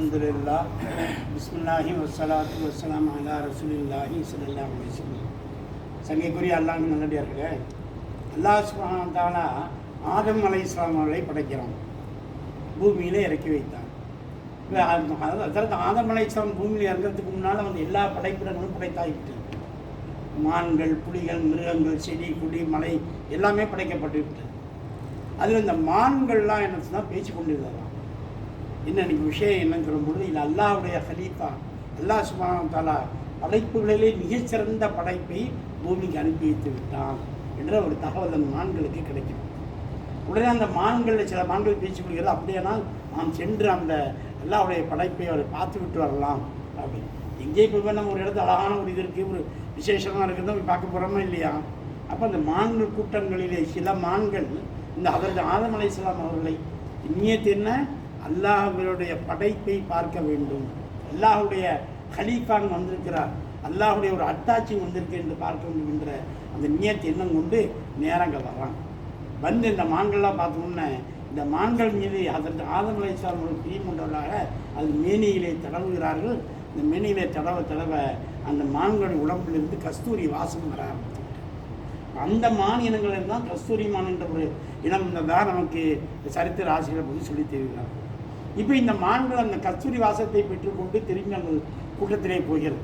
அலமதுல்லா பிஸ்மில்லாஹி வசலாத்து வசலாம் அலா ரசூலில்லாஹி ஸல்லல்லாஹு அலைஹி அல்லாமல் சங்கைக்குரிய அல்லாஹ் நல்லடியார்களே அல்லாஹ் சுப்ஹானஹு தஆலா ஆதம் இஸ்லாம் அவர்களை படைக்கிறான். பூமியில் இறக்கி வைத்தான். அதாவது அதற்கு ஆதம் இஸ்லாம் பூமியில் இறங்கிறதுக்கு முன்னால் வந்து எல்லா படைப்பிடங்களும் படைத்தாயிட்டு மான்கள் புலிகள் மிருகங்கள் செடி கொடி மலை எல்லாமே படைக்கப்பட்டு விட்டு அதில் இந்த மான்கள்லாம் என்ன சொன்னால் பேச்சு கொண்டு இருந்தாராம் இன்னைக்கு விஷயம் என்னன்னு சொல்லும்பொழுது இது அல்லாவுடைய ஹலீஃபா அல்லாஹ் சுபான் தாலா படைப்புகளிலே மிகச்சிறந்த படைப்பை பூமிக்கு அனுப்பி வைத்து விட்டான் என்ற ஒரு தகவல் அந்த மான்களுக்கு கிடைக்கும். உடனே அந்த மான்களில் சில மான்கள் பேச்சு கொள்கிறது அப்படியானால் நாம் சென்று அந்த எல்லாவுடைய படைப்பை அவரை பார்த்து விட்டு வரலாம். அப்படின்னு எங்கே போய் நம்ம ஒரு இடத்துல அழகான ஒரு இது இருக்குது ஒரு விசேஷமாக இருக்கிறத போய் பார்க்க போகிறோமா இல்லையா? அப்போ அந்த மான்கள் கூட்டங்களிலே சில மான்கள் இந்த அவரது ஆதம் அலைஹிஸ்ஸலாம் அவர்களை நியத்து என்ன அல்லாஹுடைய படைப்பை பார்க்க வேண்டும். அல்லாஹுடைய ஹலீஃபான் வந்திருக்கிறார். அல்லாஹுடைய ஒரு அட்டாச்சி வந்திருக்கு என்று பார்க்க வேண்டும் என்ற அந்த நியத்தை எண்ணம் கொண்டு நேரங்கள் வர்றான். வந்து இந்த மான்கள்லாம் பார்த்தோம்னா இந்த மான்கள் மீது அதற்கு ஆதம் அலைஹிஸ்ஸலாம் ஒரு பிரியம் கொண்டவர்களாக அது மேனியிலே தடவுகிறார்கள். இந்த மேனியிலே தடவ தடவ அந்த மான்கள் உடம்பிலிருந்து கஸ்தூரி வாசம் வர அந்த மான் தான் கஸ்தூரி மான் என்ற ஒரு இனம் தான் நமக்கு சரித்திர ஆசிரியர் பற்றி சொல்லி தெரிவிக்கிறார்கள் இப்போ இந்த மான்கள் அந்த கஸ்தூரி வாசத்தை பெற்றுக்கொண்டு திரும்பி அந்த கூட்டத்திலே போகிறது.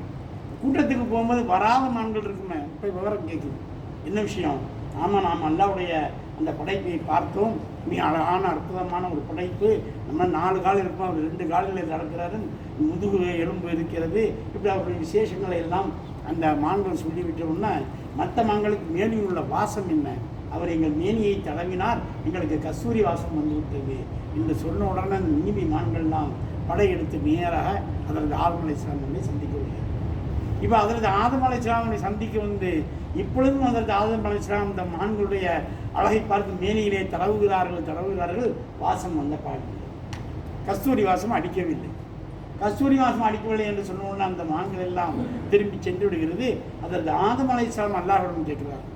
கூட்டத்துக்கு போகும்போது வராத மான்கள் இருக்குமே? இப்போ விவரம் கேட்குது. என்ன விஷயம்? ஆமாம் நாம் அல்லாவுடைய அந்த படைப்பை பார்த்தோம். மிக அழகான அற்புதமான ஒரு படைப்பு. நம்ம நாலு கால் இருப்போம் அவர் ரெண்டு கால்களில் நடக்கிறாரு முதுகு எலும்பு இருக்கிறது. இப்படி அவருடைய விசேஷங்களை எல்லாம் அந்த மான்கள் சொல்லிவிட்டோம்னா மற்ற மான்களுக்கு மேலும் உள்ள வாசம் என்ன? அவர் எங்கள் மேனியை தடவினார். எங்களுக்கு கஸ்தூரி வாசம் வந்துவிட்டது என்று சொன்ன உடனே அந்த நீதி மான்கள்லாம் படையெடுத்து நேராக அதற்கு ஆர்மலை சிரமங்களை சந்திக்க வருகிறது இப்போ அதற்கு ஆதமலை அலைஸ்லாமனை சந்திக்க வந்து இப்பொழுதும் அதற்கு ஆதமலை அலைஸ்லாம் இந்த மான்களுடைய அழகை பார்த்து மேனியிலே தடவுகிறார்கள் தடவுகிறார்கள் வாசம் வந்த பாடு கஸ்தூரி வாசம் அடிக்கவில்லை. கஸ்தூரி வாசம் அடிக்கவில்லை என்று சொன்ன உடனே அந்த மான்கள் எல்லாம் திரும்பி சென்று விடுகிறது. அதற்கு ஆதமலை அலைஸ்லாம் அல்லாஹ்விடம் கேட்கிறார்கள்.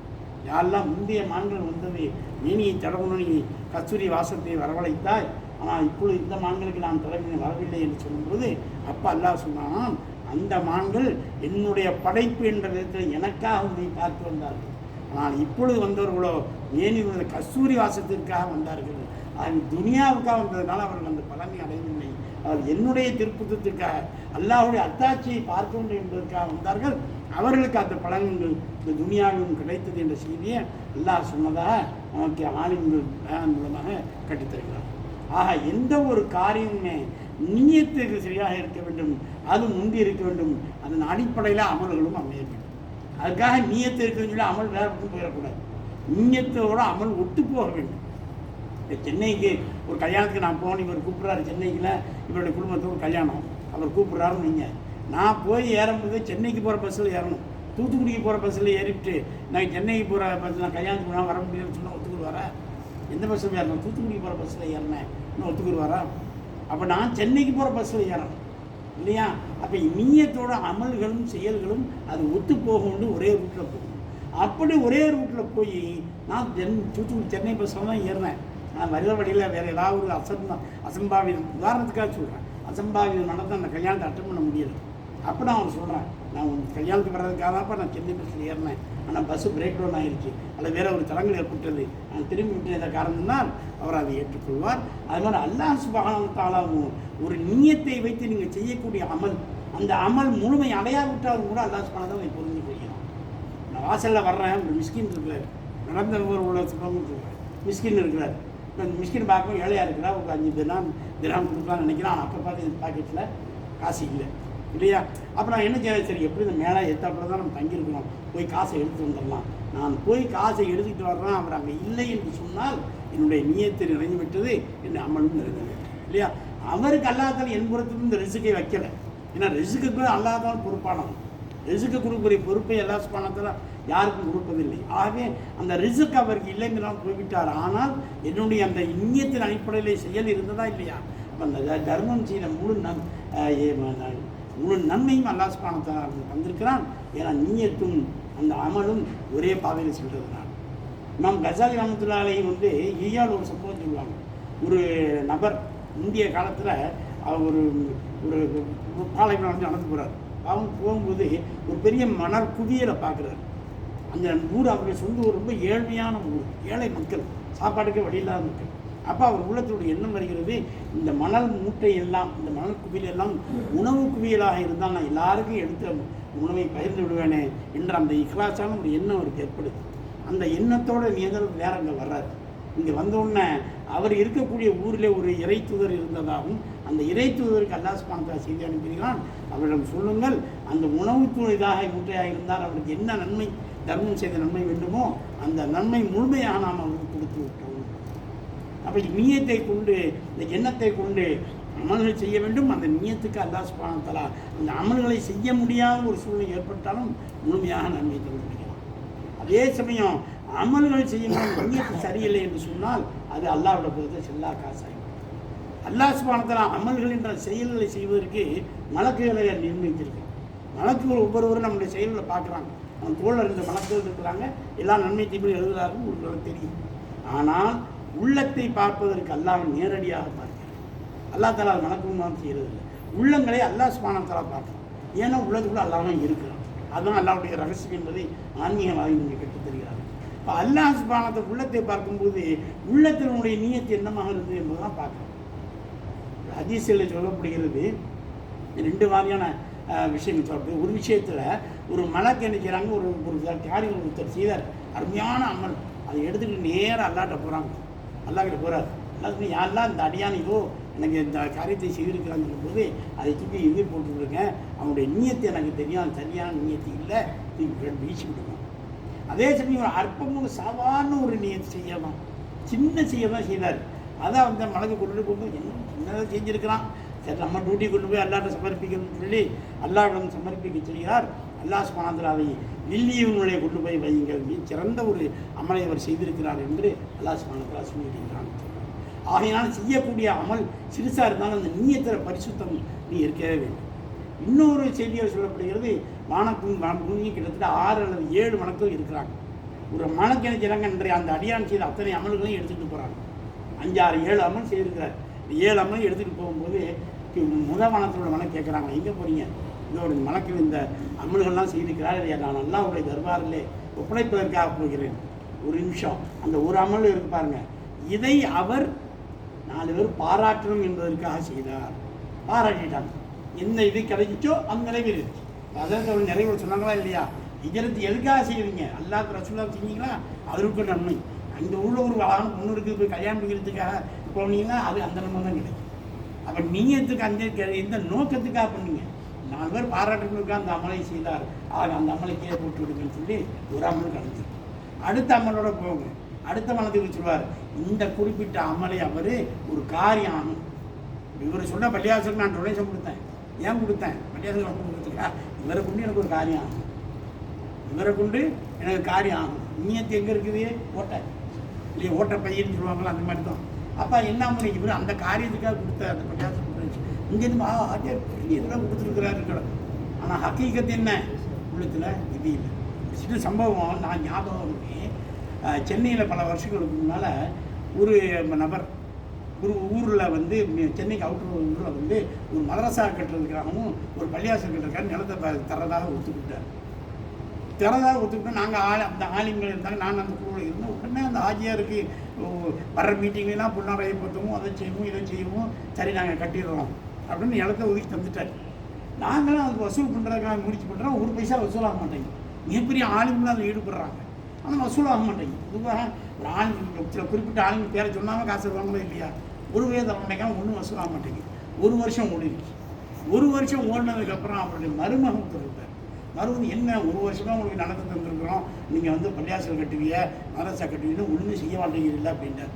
யாரெல்லாம் முந்தைய மான்கள் வந்தது மேனியை தடவணும் நீ கஸ்தூரி வாசத்தை வரவழைத்தாய் ஆனால் இப்பொழுது இந்த மான்களுக்கு நான் தலைமை வரவில்லை என்று சொல்லும்போது அப்போ அல்லாஹ் சொன்னான் அந்த மான்கள் என்னுடைய படைப்பு என்ற விதத்தில் எனக்காக உன்னை பார்த்து வந்தார்கள். ஆனால் இப்பொழுது வந்தவர்களோ மேனி கஸ்தூரி வாசத்திற்காக வந்தார்கள். அது துனியாவுக்காக வந்ததுனால அவர்கள் அந்த பலனை அடையவில்லை. அவர் என்னுடைய திருப்பத்திற்காக அல்லாஹுடைய அத்தாட்சியை பார்க்க வேண்டும் என்பதற்காக வந்தார்கள். அவர்களுக்கு அந்த பழங்கள் இந்த துனியாவிலும் கிடைத்தது என்ற செய்தியை அல்லாஹ் சொன்னதாக நமக்கு ஆலிம்கள் பயான் மூலமாக கட்டித்தருகிறார் ஆக எந்த ஒரு காரியமுமே நீயத்துக்கு சரியாக இருக்க வேண்டும் அது முந்தி இருக்க வேண்டும் அதன் அடிப்படையில் அமல்களும் அமைய வேண்டும். அதுக்காக நீயத்து இருக்குன்னு சொல்லி அமல் வேறு பக்கம் போயிடக்கூடாது. நீயத்தோட அமல் ஒட்டு போக வேண்டும். இப்போ சென்னைக்கு ஒரு கல்யாணத்துக்கு நான் போனேன் இவர் கூப்பிட்றாரு சென்னைக்கில் இவருடைய குடும்பத்துக்கு ஒரு கல்யாணம். அவர் கூப்பிட்றாருன்னு நீங்கள் நான் போய் ஏறும்போது சென்னைக்கு போகிற பஸ்ஸில் ஏறணும். தூத்துக்குடிக்கு போகிற பஸ்ஸில் ஏறிட்டு நான் சென்னைக்கு போகிற பஸ் நான் கல்யாணத்துக்கு போனால் வர முடியும்னு சொன்னால் ஒத்துக்குருவாரா? எந்த பஸ்ஸில் ஏறணும்? தூத்துக்குடிக்கு போகிற பஸ்ஸில் ஏறினேன் இன்னும் ஒத்துக்குருவாரா? அப்போ நான் சென்னைக்கு போகிற பஸ்ஸில் ஏறணும். இல்லையா? அப்போ நீயத்தோட அமல்களும் செயல்களும் அது ஒத்து போகும்னு ஒரே ரூட்டில் போகும். அப்படி ஒரே ரூட்டில் போய் நான் தென் தூத்துக்குடி சென்னை பஸ்ஸில் தான் ஏறினேன். நான் வர வழியில் வேறு ஏதாவது ஒரு அசம்பா அசம்பாவிதம். உதாரணத்துக்காக சொல்கிறேன் அசம்பாவிதம் நடந்து அந்த கல்யாணத்தை அட்டன் பண்ண முடியாது அப்போ நான் அவன் சொல்கிறேன் நான் உன் கல்யாணத்துக்கு வர்றதுக்காகப்பா நான் சென்னை பஸ்ஸில் ஏறினேன். ஆனால் பஸ்ஸு பிரேக் டவுன் ஆகிருச்சு அதில் வேற ஒரு தளங்கள் ஏற்பட்டது. நான் திரும்பி விட்டத காரணம்னால் அவர் அதை ஏற்றுக்கொள்வார். அது மாதிரி அல்லாஹ் சுபகானத்தாலாவும் ஒரு நீயத்தை வைத்து நீங்கள் செய்யக்கூடிய அமல் அந்த அமல் முழுமை அடையாவிட்டாலும் கூட அல்லா சுபகானதான் புரிஞ்சு கொள்கிறான். நான் வாசலில் வர்றேன் ஒரு மிஸ்கின் இருக்கிறார். நடந்த ஒரு உள்ள மிஸ்கின் இருக்கிறார். இப்போ மிஸ்கின் பார்க்கும் ஏழையாக இருக்கிறா? ஒரு அஞ்சு தினம் தினம் கொடுக்கலாம்னு நினைக்கிறான். அப்போ பார்த்து பாக்கெட்டில் காசு இல்லை. இல்லையா? அப்போ நான் என்ன செய்ய சரி எப்படி இந்த மேலே எத்தாப்புல தான் நம்ம தங்கியிருக்கிறோம்? போய் காசை எடுத்து வந்துடலாம். நான் போய் காசை எடுத்துக்கிட்டு வர்றேன். அவர் அங்கே இல்லை என்று சொன்னால் என்னுடைய நியத்தை நிறைஞ்சு விட்டது என் அமலும் நிறைந்து இல்லையா? அவருக்கு அல்லாதால் என் புறத்துக்கு இந்த ரிசுக்கை வைக்கலை. ஏன்னா ரிசுக்கு அல்லாதான் பொறுப்பானவன். ரிசுக்கு கொடுக்கக்கூடிய பொறுப்பை எல்லா பணத்தில் யாருக்கும் கொடுப்பதில்லை. ஆகவே அந்த ரிசுக்கு அவருக்கு இல்லைங்கிறால் போய்விட்டார். ஆனால் என்னுடைய அந்த இன்னியத்தின் அடிப்படையில் செயல் இருந்ததா இல்லையா? அந்த தர்மம் செய்த முழு நம் அஹ் முழு நன்மையும் அல்லாஹ் சுபானத்தில் வந்திருக்கிறான் ஏன்னா நீயத்தும் அந்த அமலும் ஒரே பாதையில் சென்றதுனால நாம் கசாலி ரஹமத்துல்லாலையும் வந்து ஈயால் ஒரு சம்பவம் சொல்லுவாங்க. ஒரு நபர் முந்தைய காலத்தில் அவர் ஒரு ஒரு பாலைவனம் வந்து நடந்து போகிறார் அவங்க போகும்போது ஒரு பெரிய மணல் குவியலை பார்க்குறாரு. அந்த ஊர் அவருடைய சொந்த ஊர் ரொம்ப ஏழ்மையான ஊர். ஏழை மக்கள். சாப்பாட்டுக்கே வழி இல்லாத மக்கள். அப்போ அவர் உள்ளத்தோட எண்ணம் வருகிறது இந்த மணல் மூட்டை எல்லாம் இந்த மணல் குவியல் எல்லாம் உணவு குவியலாக இருந்தால் நான் எல்லாருக்கும் எடுத்து உணவை பகிர்ந்து விடுவேனே என்ற அந்த இக்லாசான ஒரு எண்ணம் அவருக்கு ஏற்படுது. அந்த எண்ணத்தோட நேதர் வேற அங்கே வர்றாரு. இங்கே வந்தோடனே அவர் இருக்கக்கூடிய ஊரில் ஒரு இறை தூதர் இருந்ததாகவும் அந்த இறை தூதருக்கு அல்லாஸ் பாந்தா செய்தி அனுப்பினான் அவரிடம் சொல்லுங்கள் அந்த உணவு தூணிதாக மூட்டையாக இருந்தால் அவருக்கு என்ன நன்மை தர்மம் செய்த நன்மை வேண்டுமோ அந்த நன்மை முழுமையாக நாம் அவருக்கு கொடுத்து விட்டோம். அப்போ நீயத்தை கொண்டு இந்த எண்ணத்தை கொண்டு அமல்கள் செய்ய வேண்டும். அந்த நீயத்துக்கு அல்லாஹ் சுப்ஹானஹு அந்த அமல்களை செய்ய முடியாத ஒரு சூழ்நிலை ஏற்பட்டாலும் முழுமையாக நன்மை தந்து அதே சமயம் அமல்கள் செய்யும்போது நீயத்து சரியில்லை என்று சொன்னால் அது அல்லாவோட பொறுத்த செல்லா காசாய் அல்லாஹ் சுபானத்தலா அமல்கள் என்ற செயல்களை செய்வதற்கு மலக்குகளை நிர்ணயித்திருக்கு மலக்குகள் ஒவ்வொருவரும் நம்முடைய செயல்களை பார்க்குறாங்க. நம்ம தோழர் இந்த மலக்குகள் இருக்கிறாங்க. எல்லா நன்மை தீமையும் எழுதுகிறார்கள். உங்களுக்கு தெரியும். ஆனால் உள்ளத்தை பார்ப்பதற்கு அல்லாஹ் நேரடியாக பார்க்கிறான். அல்லாஹ் தலா மலக்குமாம் செய்கிறது உள்ளங்களை அல்லாஹ் சுபானம் தலா பார்க்கலாம் ஏன்னா உள்ளதுக்குள்ள அல்லாமல் இருக்கிறான். அதுதான் அல்லாவுடைய ரகசியம் என்பதை ஆன்மீகமாக இங்கே கற்றுத்தருகிறார்கள் இப்போ அல்லாஹ் சுபானத்தை உள்ளத்தை பார்க்கும்போது உள்ளத்தினுடைய நீயத்து என்னமாக இருந்தது என்பதெல்லாம் பார்க்கலாம் ஹதீஸில் சொல்லப்படுகிறது ரெண்டு மாதிரியான விஷயம் விஷயங்கள் சொல்லப்படுது. ஒரு விஷயத்தில் ஒரு மலக்கு என்ன செய்கிறாங்க ஒரு ஒரு காரியம் ஒருத்தர் செய்தார். அருமையான அமல். அதை எடுத்துக்கிட்டு நேராக அல்லாட்ட போகிறாங்க அல்லாக்கிட்ட போகிறார் அல்லாஹ் யாரெல்லாம் இந்த அடியான் இதோ எனக்கு இந்த காரியத்தை செய்திருக்கிறான்னு சொல்லும்போது அதை தூக்கி எதிர் போட்டுருங்க அவனுடைய நீயத்தை எனக்கு தெரியும். அது சரியான நீயத்தை இல்லை. தூக்கி வீசி விடுங்க அதே சமயம் ஒரு அற்பமும் சாதாரண ஒரு நீயத்தை செய்யலாம் சின்ன செய்ய தான் செய்தார் அதான் வந்து மலக்கு கொண்டு போகும்போது என்ன சின்னதாக செஞ்சுருக்கிறான். சரி நம்ம டியூட்டி கொண்டு போய் அல்லாட்ட சமர்ப்பிக்கணும்னு சொல்லி அல்லாவிடம் சமர்ப்பிக்க செய்கிறார் அல்லாஹ் சுபானத்தில் அதை கொண்டு போய் வையுங்கள். மிக சிறந்த ஒரு அமலை அவர் செய்திருக்கிறார் என்று அல்லாஹ் சுபானத்தில் சொல்லியிருக்கிறான். ஆகையினால் செய்யக்கூடிய அமல் சிறுசாக இருந்தாலும் அந்த நீயத்திற பரிசுத்தம் நீ இருக்கவே வேண்டும். இன்னொரு செய்தியில் சொல்லப்படுகிறது வானக்கும் பூமியும் கிட்டத்தட்ட ஆறு அல்லது ஏழு மணக்கள் இருக்கிறாங்க. ஒரு மணக்கு என்ன இன்றைய அந்த அடியான் செய்த அத்தனை அமல்களையும் எடுத்துகிட்டு போகிறாங்க அஞ்சாறு ஏழு அமல் செய்திருக்கிறார். ஏழு அமலையும் எடுத்துகிட்டு போகும்போது முத வனத்தோட மனம் கேட்குறாங்க எங்கே போகிறீங்க இதோட மலக்கில் இந்த அமல்கள்லாம் செய்திருக்கிறார். இதை நான் நல்லா உடைய தர்பாரிலே ஒப்படைப்பதற்காக போகிறேன் ஒரு நிமிஷம். அந்த ஒரு அமல் இருக்கு பாருங்க. இதை அவர் நாலு பேர் பாராட்டணும் என்பதற்காக செய்தார். பாராட்டிட்டாங்க என்ன இது கிடைச்சிச்சோ அந்த நிலைவில் இருக்கு அவர் நிறைய சொன்னாங்களா இல்லையா? இதற்கு எதுக்காக செய்வீங்க அல்லாஹ் ரசூலா செஞ்சீங்களா? அதற்கு நன்மை. அந்த உள்ள ஒரு அழகான ஒன்று இருக்குது போய் கல்யாணம் பண்ணிக்கிறதுக்காக போனீங்கன்னா அது அந்த நன்மை தான் கிடைக்கும். அப்போ நீயத்துக்கு அந்த கெ- எந்த நோக்கத்துக்காக பண்ணீங்க? நாலு பேர் பாராட்டுகளுக்கு அந்த அமலை செய்தார். ஆக அந்த அமலைக்கே கீழே போட்டு விடுங்கன்னு சொல்லி ஒரு அமல் கலந்து அடுத்த அமலோட போங்க. அடுத்த மனத்துக்கு சொல்லுவார். இந்த குறிப்பிட்ட அமலை அவர் ஒரு காரியம் ஆகும் இவர் சொன்ன பள்ளியாசருக்கு நான் டொனேஷன் கொடுத்தேன். ஏன் கொடுத்தேன்? பள்ளியாசருக்கு கொடுத்துருக்கா? இவரை கொண்டு எனக்கு ஒரு காரியம் ஆகும் இவரை கொண்டு எனக்கு காரியம் ஆகும் நீயத்து எங்கே இருக்குது? ஓட்டை. இல்லையா ஓட்டை பையன்னு சொல்லுவாங்களா அந்த மாதிரி தான் அப்போ என்ன பண்ணி இவர் அந்த காரியத்துக்காக கொடுத்த அந்த பள்ளியாசம் இங்கேருந்து ஆ ஆச்சர் இதெல்லாம் கொடுத்துருக்குறாரு கிடக்கும் ஆனால் ஹக்கீகத்து என்ன? உள்ளத்தில் இது இல்லை. சின்ன சம்பவம் நான் ஞாபகம் சென்னையில் பல வருஷங்களுக்கு முன்னால் ஒரு நபர் ஒரு ஊரில் வந்து சென்னைக்கு அவுட்டர் ஊரில் வந்து ஒரு மதரசா கட்டுறதுக்காகவும் ஒரு பள்ளியாசம் கட்டுறதுக்காக நிலத்தை தரதாக ஒத்துக்கிட்டார். தரதாக ஒத்துக்கிட்டு நாங்கள் ஆள் அந்த ஆலிம்கள் இருந்தாங்க. நான் அந்த குழுவில் இருந்தோம் உடனே அந்த ஆஜியாருக்கு வர்ற மீட்டிங்லாம் புண்ணாரையை பற்றுவோம் அதை செய்வோம் இதை செய்வோம் சரி நாங்கள் கட்டிடுறோம். அப்படின்னு இடத்த ஒதுக்கி தந்துட்டார். நாங்களும் அதுக்கு வசூல் பண்ணுறதுக்காக முடிச்சு பண்ணுறோம் ஒரு பைசா வசூலாக மாட்டேங்குது. மிகப்பெரிய ஆளுங்களும் அதில் ஈடுபடுறாங்க. ஆனால் வசூலாக மாட்டேங்குது. பொதுவாக ஒரு ஆளுங்க சில குறிப்பிட்ட ஆளுங்க பேரை சொன்னாலும் காசு வாங்கலாம் இல்லையா? ஒரு வயது தர ஒன்றும் வசூலாக மாட்டேங்குது. ஒரு வருஷம் ஓடிடுச்சு. ஒரு வருஷம் ஓடினதுக்கப்புறம் அவருடைய மருமகன் இருப்பார் மறுபடியும் என்ன ஒரு வருஷமாக உங்களுக்கு நடந்து தந்துருக்குறோம். நீங்கள் வந்து பள்ளியாசல் கட்டுவீங்க மரசா கட்டுவீங்கன்னு ஒன்றுமே செய்ய மாட்டேங்கிறீங்களா அப்படின்ட்டார்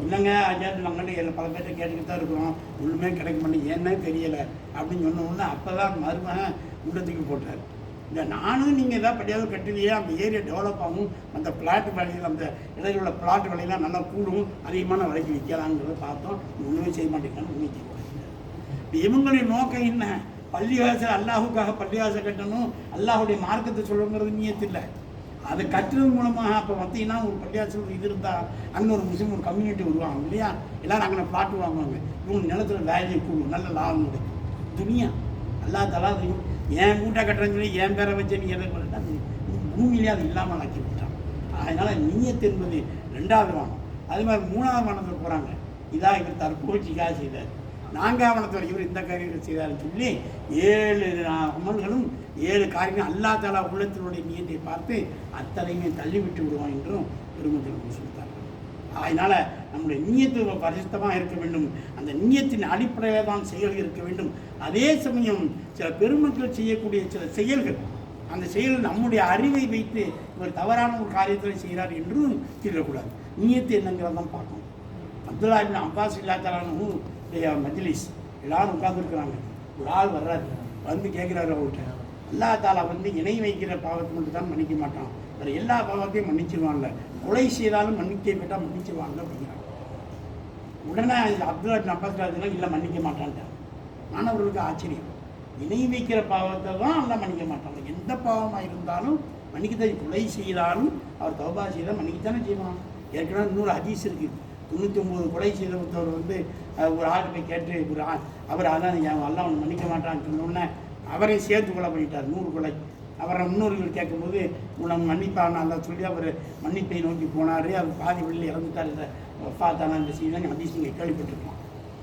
இல்லைங்க ஐயா நாங்கள் எல்லா பல பேர்ட்ட கேட்டுக்கிட்டு தான் இருக்கிறோம். ஒன்றுமே கிடைக்க மாட்டேங்குது. ஏன்னே தெரியலை. அப்படின்னு சொன்ன உடனே அப்போ தான் மருமகன் உள்ளத்துக்கு போட்டார். இந்த நானும் நீங்கள் ஏதாவது படியாவது கட்டுவியே அந்த ஏரியா டெவலப் ஆகும். அந்த பிளாட் வேலையில் அந்த இடையில உள்ள பிளாட் விலையெல்லாம் நல்லா கூடும். அதிகமான விலைக்கு விற்கலாங்கிறத பார்த்தோம். ஒன்றுமே செய்ய மாட்டேங்கிறான்னு உண்மை செய்ய இவங்களுடைய நோக்கம் என்ன? பள்ளிவாசல் அல்லாஹுக்காக பள்ளிவாசல் கட்டணும். அல்லாஹுடைய மார்க்கத்தை சொல்லணுங்கிறது நீயத்தில்லை. அதை கட்டுறது மூலமாக அப்போ பார்த்தீங்கன்னா ஒரு பள்ளியாசல் இது இருந்தால் அங்கே ஒரு முஸ்லீம் ஒரு கம்யூனிட்டி வருவாங்க இல்லையா? எல்லோரும் அங்கே பாட்டு வாங்குவாங்க. இவங்க நிலத்துல வேல்யூ கூடும் நல்ல லாபம் கிடைக்கும். துணியா. எல்லா தலா தெரியும் என் மூட்டை கட்டுறேன்னு சொல்லி என் பேரை வச்சு நீ எதை அது பூமியிலே அது இல்லாமல் ஆக்கி விட்டான். அதனால் நீயத்து என்பது ரெண்டாவது வானம். அது மாதிரி மூணாவது வானத்தில் போகிறாங்க இதாக இவர் தற்போதைக்காக செய்தார் நான்காவனத்தில் இவர் இந்த காரியங்கள் செய்தார் சொல்லி ஏழு அமல்களும் ஏழு காரியங்கள் அல்லா தாலா உள்ளத்தினுடைய நீயத்தை பார்த்து அத்தனையுமே தள்ளிவிட்டு விடுவான் என்றும் பெருமக்கள் சொல்லித்தார்கள் அதனால் நம்முடைய நீயத்து பரிசுத்தமாக இருக்க வேண்டும். அந்த நீயத்தின் அடிப்படையில் தான் செயல் இருக்க வேண்டும். அதே சமயம் சில பெருமக்கள் செய்யக்கூடிய சில செயல்கள் அந்த செயல் நம்முடைய அறிவை வைத்து இவர் தவறான ஒரு காரியத்தை செய்கிறார் என்றும் சொல்லக்கூடாது நீயத்து என்னங்கிறதான் பார்க்கணும். அப்துல்லா இபின் அப்பாஸ் இல்லாத்தாலும் மஜ்லிஸ் எல்லாரும் உட்காந்துருக்குறாங்க ஒரு ஆள் வர்றாரு. வந்து கேட்குறாரு அவர்கிட்ட. அல்லா தாலா வந்து இணை வைக்கிற பாவத்தை மட்டும் தான் மன்னிக்க மாட்டான். வேறு எல்லா பாவத்தையும் மன்னிச்சிருவான்ல. கொலை செய்தாலும் மன்னிக்க விட்டால் மன்னிச்சிருவாங்க அப்படிங்கிறாங்க உடனே இந்த அப்துல்லா இபின் அப்பாஸ் ராஜெல்லாம் இல்லை மன்னிக்க மாட்டான்ட்டான் மாணவர்களுக்கு ஆச்சரியம். இணை வைக்கிற பாவத்தை தான் எல்லாம் மன்னிக்க மாட்டாங்க எந்த பாவமாக இருந்தாலும் மன்னிக்கத்தான். கொலை செய்தாலும் அவர் தௌபா செய்தால் மன்னிக்கத்தானே செய்வான். ஏற்கனவே இன்னொரு ஹதீஸ் இருக்குது தொண்ணூற்றி ஒம்பது கொலை செய்தவர் வந்து ஒரு ஆள் போய் கேட்டு ஒரு ஆள் அவர் அதான் என் எல்லாம் அவனை மன்னிக்க மாட்டான்னு சொன்னோடனே அவரையும் சேர்த்து கொலை பண்ணிட்டார் நூறு கொலை. அவரை முன்னோர்கள் கேட்கும்போது உன்னை மன்னிப்பானால சொல்லி அவர் மன்னிப்பை நோக்கி போனார். அவர் பாதி வெளியில் இறந்துட்டார். இந்த பார்த்தானா இந்த செய்தி ஹதீஸ் நீங்கள் கேள்விப்பட்டிருக்கலாம்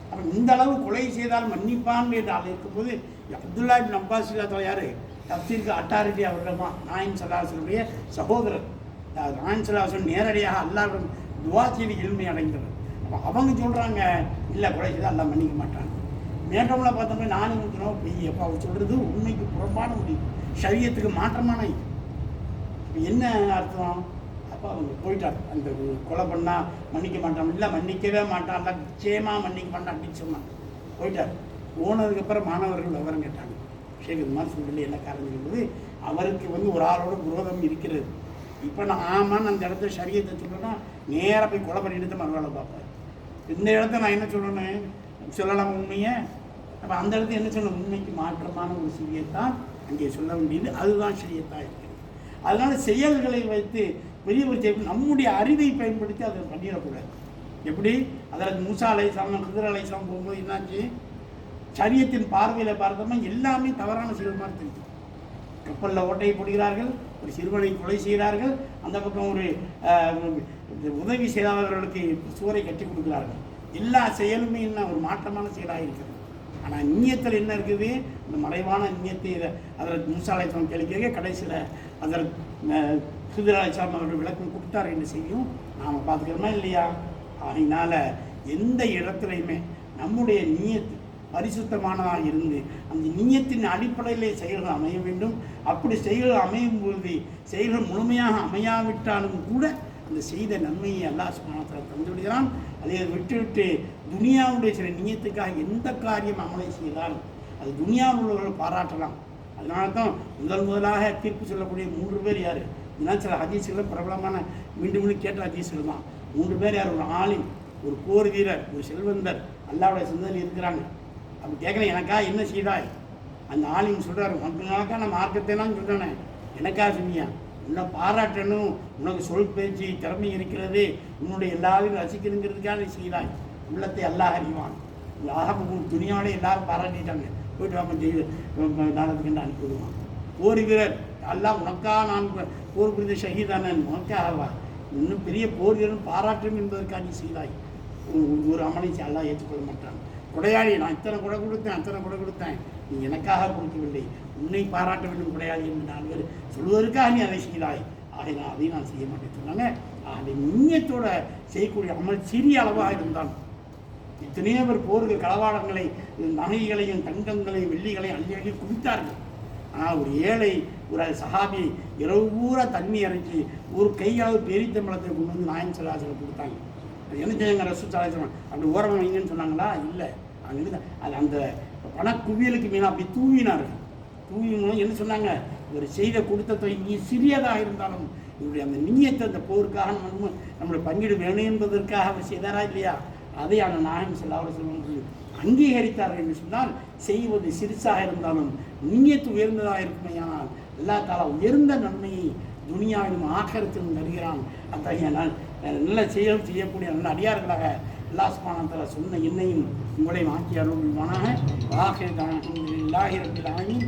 அப்போ இந்த அளவு கொலை செய்தால் மன்னிப்பான் என்று ஆள் இருக்கும்போது அப்துல்லா பின் அப்பாஸ் இல்லாத யார் தப்சீருக்கு அட்டாரிட்டி அவரிடமா நாயின் சலாசனுடைய சகோதரர் நாயின் சலாசன் நேரடியாக அல்லாவிடம் துவா செய்து எளிமை அடைந்தவர். அப்போ அவங்க சொல்கிறாங்க இல்லை கொலை செய்தால் மன்னிக்க மாட்டாங்க. மேட்டமில் பார்த்தோம்னா நானும் இருக்கிறோம் பெய்ய அப்போ அவர் சொல்கிறது உண்மைக்கு புறம்பான முடியும் சரியத்துக்கு மாற்றமான இது. இப்போ என்ன அர்த்தம்? அப்போ அவங்க போயிட்டார் அந்த கொலை பண்ணால் மன்னிக்க மாட்டான். இல்லை மன்னிக்கவே மாட்டான். இல்லை நிச்சயமாக மன்னிக்க மாட்டான் அப்படின்னு சொன்னான் போயிட்டார். போனதுக்கப்புறம் மாணவர்கள் விவரம் கேட்டாங்க. ஷேக் இது மாதிரி சொல்லி என்ன காரணம் என்பது அவருக்கு வந்து ஒரு ஆளோட விரோதம் இருக்கிறது. இப்போ நான் ஆமான்னு அந்த இடத்துல சரியத்தை சொல்லணும்னா நேராக போய் கொலை பண்ணிட்டு தான் மறுவேளை பார்ப்பார். இந்த இடத்த நான் என்ன சொல்லணும் சொல்லலாம் உண்மையை? அப்போ அந்த இடத்துல என்ன சொல்லணும்? உண்மைக்கு மாற்றமான ஒரு செய்தியைத்தான் அங்கே சொல்ல வேண்டியது அதுதான் செய்யத்தான் இருக்குது அதனால் செயல்களை வைத்து பெரிய ஒரு செயல் நம்முடைய அறிவை பயன்படுத்தி அதை பண்ணிடக்கூடாது. எப்படி? அதில் மூசா அலைசாமன் குதிரை அலைசாமன் போகும்போது என்னாச்சு? சரியத்தின் பார்வையில் பார்த்தோம்னா எல்லாமே தவறான செயல் மாதிரி தெரியும் கப்பலில் ஓட்டையை போடுகிறார்கள் ஒரு சிறுவனை கொலை செய்கிறார்கள் அந்த பக்கம் ஒரு உதவி செய்தவர்களுக்கு சுவரை கட்டி கொடுக்கிறார்கள். எல்லா செயலுமே என்ன ஒரு மாற்றமான செயலாக இருக்கிறது. ஆனால் நீயத்தில் என்ன இருக்குது? இந்த மறைவான நீயத்தை அதில் முசாலைத்தம் கேள்வி கடைசியில் அதில் சுதிராச்சாரம் அவர்கள் விளக்கம் கொடுத்தார் என்று செய்யும் நாம் பார்த்துக்கிறோமா இல்லையா? அதனால் எந்த இடத்துலையுமே நம்முடைய நீயத்து பரிசுத்தமானதாக இருந்து அந்த நீயத்தின் அடிப்படையிலே செயல்கள் அமைய வேண்டும். அப்படி செயல்கள் அமையும் பொழுது செயல்கள் முழுமையாக அமையாவிட்டாலும் கூட அந்த செய்த நன்மையை அல்லாஹ் சுமானத்தில் தந்து விடுகிறான் அதை விட்டுவிட்டு துனியாவுடைய சில நீயத்துக்காக எந்த காரியம் அமலை செய்தாலும் அது துனியாவில் உள்ளவர்கள் பாராட்டலாம். அதனால தான் முதல் முதலாக தீர்ப்பு சொல்லக்கூடிய மூன்று பேர் யார்? இதெல்லாம் சில ஹதீஸ்கள் பிரபலமான மீண்டும் மீண்டும் கேட்ட ஹதீஸ்கள் தான். மூன்று பேர் யார்? ஒரு ஆலிம் ஒரு போர் வீரர் ஒரு செல்வந்தர். அல்லாவுடைய சிந்தனை இருக்கிறாங்க. அப்படி கேட்குறேன் எனக்கா என்ன செய்தாய்? அந்த ஆளின் சொல்கிறார் மக்களுக்கா நான் மார்க்கத்தைலாம் சொல்கிறேனே எனக்கா சொன்னியா உன்னை பாராட்டணும் உனக்கு சொல் பேச்சு திறமை இருக்கிறது. உன்னுடைய எல்லாரையும் ரசிக்கணுங்கிறதுக்காக நீ செய்தாய். உள்ளத்தை அல்லாஹ் அறிவான். ஆக துணியாவோட எல்லாரும் பாராட்டிட்டாங்க. போயிட்டு வாங்க செய்து நாளத்துக்கு அனுப்பி விடுவான். போர் வீரர் அல்லாஹ் உனக்காக நான் போர் புரிந்த ஷஹீதானன் உனக்காகவா இன்னும் பெரிய போர் வீரன் பாராட்டும் என்பதற்காக நீ செய்தாய். ஒரு- ஒரு அமலை அல்லாஹ் ஏற்றுக்கொள்ள மாட்டான். கொடையாளி நான் இத்தனை கொடை கொடுத்தேன் அத்தனை கொடை கொடுத்தேன். நீ எனக்காக கொடுக்கவில்லை. உன்னை பாராட்ட வேண்டும் கொடையாளி என்று நான் சொல்வதற்காக நீ அதை செய்தாய். ஆகையினால் அதை நான் செய்ய மாட்டேன் சொன்னாங்க. அதை நீயத்தோட செய்யக்கூடிய அமல் சிறிய அளவாக இருந்தான். எத்தனையோ பேர் போர்கள் களவாடங்களை நகைகளையும் தங்கங்களையும் வெள்ளிகளையும் அள்ளி அள்ளி குவித்தார்கள். ஆனால் ஒரு ஏழை ஒரு சஹாபி இரவு பூரா தண்ணி இறக்கி ஒரு கையாவது பெரித்தம்பளத்தை கொண்டு வந்து நாயன் சலாசலம் கொடுத்தாங்க. அது என்ன செய்யுங்க ரசு சலாசலம் அப்படி ஓரம் வைங்கன்னு சொன்னாங்களா? இல்லை. அங்கே அது அந்த பணக்குவியலுக்கு மீனா அப்படி தூவினார்கள். தூவினும் என்ன சொன்னாங்க? ஒரு செய்த கொடுத்த தொகை நீ சிறியதாக இருந்தாலும் இவருடைய அந்த நீயத்தை அந்த போருக்காக நம்ம நம்மளை பங்கீடு வேணும் என்பதற்காக அவர் செய்தாரா இல்லையா? அதை அந்த நாயகம் செல்லாவது சொல்லுவது அங்கீகரித்தார்கள் என்று சொன்னால் செய்வது சிறுசாக இருந்தாலும் நீயத்து உயர்ந்ததாக இருக்குமையானால் அல்லா தாலா உயர்ந்த நன்மையை துணியாவிலும் ஆக்கரத்திலும் தருகிறான். அத்தகைய நல்ல செயல் செய்யக்கூடிய நல்ல அடியார்களாக எல்லா சுப்ஹானஹு சொன்ன என்னையும் உங்களையும் ஆக்கி அருள்வானாக. வாகை தான் ரப்பில் ஆலமீன்.